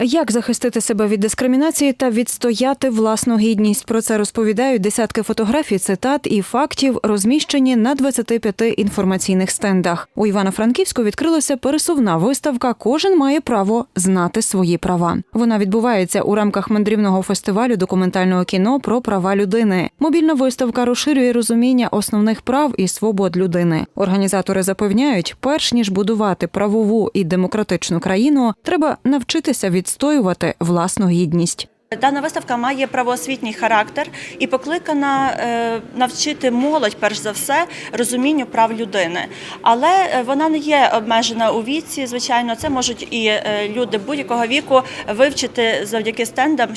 Як захистити себе від дискримінації та відстояти власну гідність? Про це розповідають десятки фотографій, цитат і фактів, розміщені на 25 інформаційних стендах. У Івано-Франківську відкрилася пересувна виставка Кожен має право знати свої права. Вона відбувається у рамках мандрівного фестивалю документального кіно про права людини. Мобільна виставка розширює розуміння основних прав і свобод людини. Організатори запевняють, перш ніж будувати правову і демократичну країну, треба навчитися відстоювати власну гідність. Дана виставка має правоосвітній характер і покликана е, навчити молодь, перш за все, розумінню прав людини. Але е, вона не є обмежена у віці. Звичайно, це можуть і е, люди будь-якого віку вивчити завдяки стендам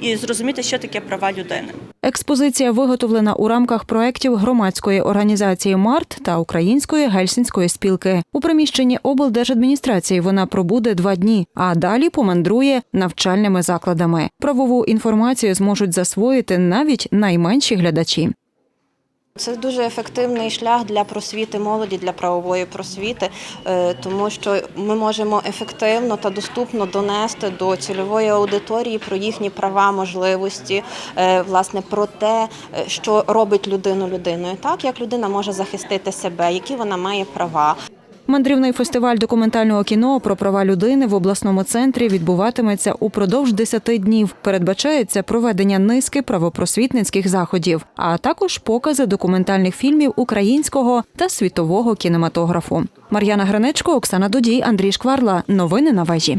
і зрозуміти, що таке права людини. Експозиція виготовлена у рамках проєктів громадської організації МАРТ та Української гельсінської спілки. У приміщенні облдержадміністрації вона пробуде два дні, а далі помандрує навчальними закладами. Правову інформацію зможуть засвоїти навіть найменші глядачі. Це дуже ефективний шлях для просвіти молоді, для правової просвіти, е, тому що ми можемо ефективно та доступно донести до цільової аудиторії про їхні права, можливості, е, власне про те, е, що робить людину людиною, так як людина може захистити себе, які вона має права. Мандрівний фестиваль документального кіно про права людини в обласному центрі відбуватиметься упродовж 10 днів. Передбачається проведення низки правопросвітницьких заходів, а також покази документальних фільмів українського та світового кінематографу. Мар'яна Гранечко, Оксана Дудій, Андрій Шкварла. Новини на вежі.